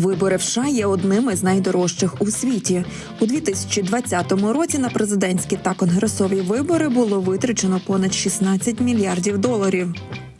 Вибори в США є одним із найдорожчих у світі. У 2020 році на президентські та конгресові вибори було витрачено понад 16 мільярдів доларів.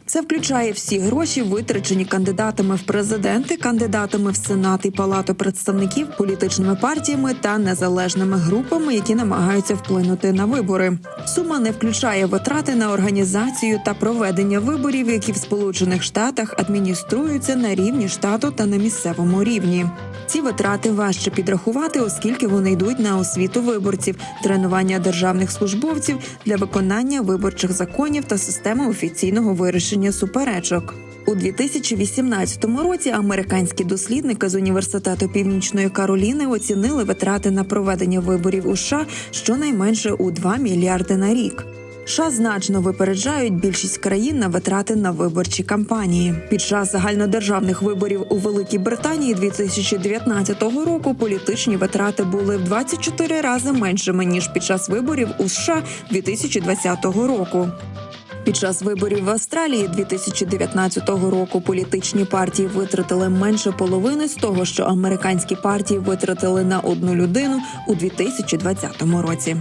Це включає всі гроші, витрачені кандидатами в президенти, кандидатами в сенат і палату представників, політичними партіями та незалежними групами, які намагаються вплинути на вибори. Сума не включає витрати на організацію та проведення виборів, які в Сполучених Штатах адмініструються на рівні штату та на місцевому рівні. Ці витрати важче підрахувати, оскільки вони йдуть на освіту виборців, тренування державних службовців для виконання виборчих законів та системи офіційного вирішення суперечок. У 2018 році американські дослідники з університету Північної Кароліни оцінили витрати на проведення виборів у США щонайменше у 2 мільярди на рік. США значно випереджають більшість країн на витрати на виборчі кампанії. Під час загальнодержавних виборів у Великій Британії 2019 року політичні витрати були в 24 рази меншими ніж під час виборів у США 2020 року. Під час виборів в Австралії 2019 року політичні партії витратили менше половини з того, що американські партії витратили на одну людину у 2020 році.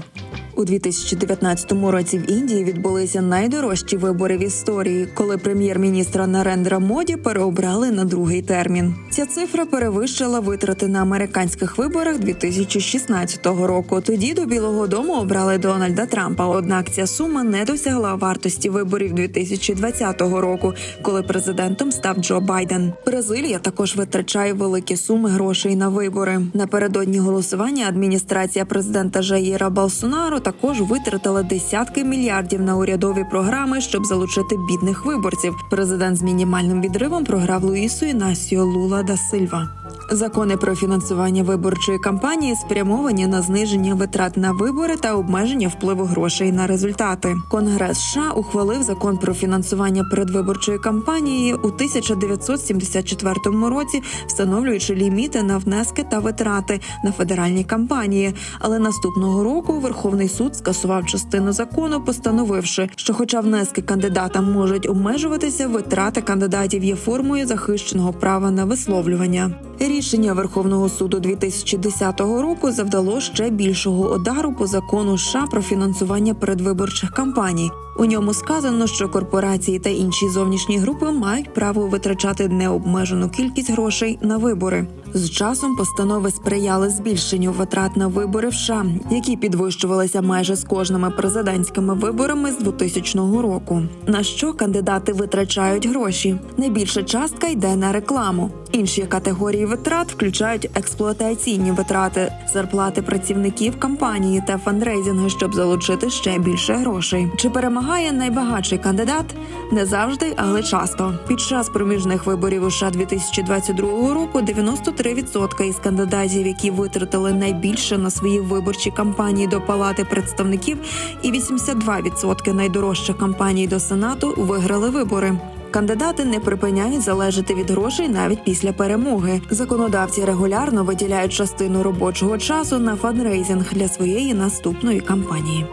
У 2019 році в Індії відбулися найдорожчі вибори в історії, коли прем'єр-міністра Нарендра Моді переобрали на другий термін. Ця цифра перевищила витрати на американських виборах 2016 року. Тоді до Білого Дому обрали Дональда Трампа. Однак ця сума не досягла вартості виборів 2020 року, коли президентом став Джо Байден. Бразилія також витрачає великі суми грошей на вибори. Напередодні голосування адміністрація президента Жаїра Балсонару також витратила десятки мільярдів на урядові програми, щоб залучити бідних виборців. Президент з мінімальним відривом програв Луїсу Інасіо Лула да Сильва. Закони про фінансування виборчої кампанії спрямовані на зниження витрат на вибори та обмеження впливу грошей на результати. Конгрес США ухвалив закон про фінансування передвиборчої кампанії у 1974 році, встановлюючи ліміти на внески та витрати на федеральні кампанії. Але наступного року Верховний суд скасував частину закону, постановивши, що, хоча внески кандидатам можуть обмежуватися, витрати кандидатів є формою захищеного права на висловлювання. Рішення Верховного суду 2010 року завдало ще більшого удару по закону США про фінансування передвиборчих кампаній. У ньому сказано, що корпорації та інші зовнішні групи мають право витрачати необмежену кількість грошей на вибори. З часом постанови сприяли збільшенню витрат на вибори в США, які підвищувалися майже з кожними президентськими виборами з 2000 року. На що кандидати витрачають гроші? Найбільша частка йде на рекламу. Інші категорії витрат включають експлуатаційні витрати, зарплати працівників компанії та фандрейзинги, щоб залучити ще більше грошей. Чи перемагає найбагатший кандидат? Не завжди, але часто. Під час проміжних виборів у США 2022 року 93% із кандидатів, які витратили найбільше на свої виборчі кампанії до палати представників, і 82% найдорожчих кампаній до сенату виграли вибори. Кандидати не припиняють залежати від грошей навіть після перемоги. Законодавці регулярно виділяють частину робочого часу на фандрейзинг для своєї наступної кампанії.